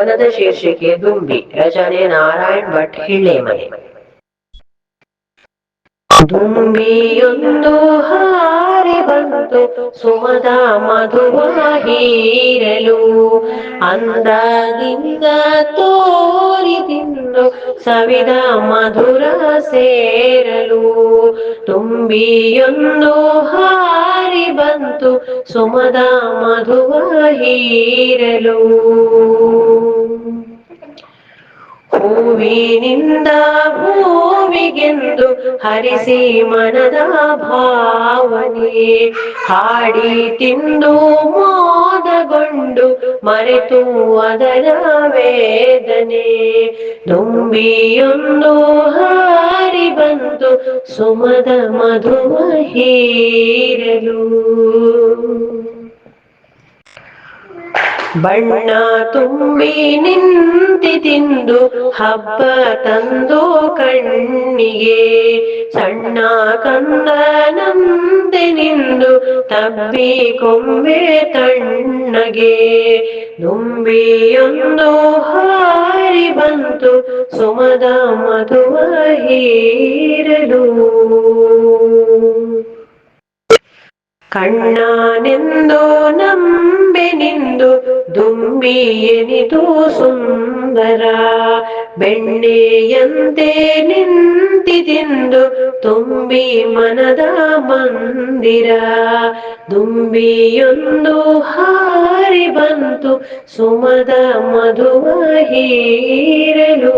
ಕವನದ ಶೀರ್ಷಿಕೆ ದುಂಬಿ. ರಚನೆ ನಾರಾಯಣ್ ಭಟ್, ಹಿಳ್ಳೆಮನೆ. ದುಂಬಿಯೊಂದು ಹಾರಿ ಬಂತು, ಸುಮದ ಮಧುವ ಹೀರಲು. ಅಂದಾಗಿಂದ ತೋರಿ ತಿಂದು, ಸವಿದ ಮಧುರ ಸೇರಲು. ತುಂಬಿಯೊಂದು ಹಾರಿ ಬಂತು, ಸುಮದ ಮಧುವ ಹೀರಲು. ಹೂವಿನಿಂದ ಹೂವಿಗೆಂದು ಹರಿಸಿ ಮನದ ಭಾವನೆ. ಹಾಡಿ ತಿಂದು ಮೋದಗೊಂಡು ಮರೆತು ಅದರ ವೇದನೆ. ತುಂಬಿಯೊಂದು ಹಾರಿ ಬಂತು ಸುಮದ ಮಧುವ ಬಣ್ಣ ತುಂಬಿ ನಿಂತಿ ತಿಂದು ಹಬ್ಬ ತಂದು ಕಣ್ಣಿಗೆ, ಸಣ್ಣ ಕಂದನಂತೆ ನಿಂದು ತಬ್ಬಿ ಕೊಂಬೆ ತಣ್ಣಗೆ. ದುಂಬಿಯೊಂದು ಹಾರಿ ಬಂತು, ಸುಮದ ಮಧುವ ಹೀರಲು ಕಣ್ಣನೆಂದು ನಂಬೆ ನಿಂದು ದುಂಬಿ ಎನಿತು ಸುಂದರ ಬೆಣ್ಣೆಯಂತೆ ನಿಂತಿದಿಂದು ತುಂಬಿ ಮನದ ಮಂದಿರ. ದುಂಬಿಯೊಂದು ಹಾರಿ ಬಂತು ಸುಮದ ಮಧುವ ಹೀರಲು.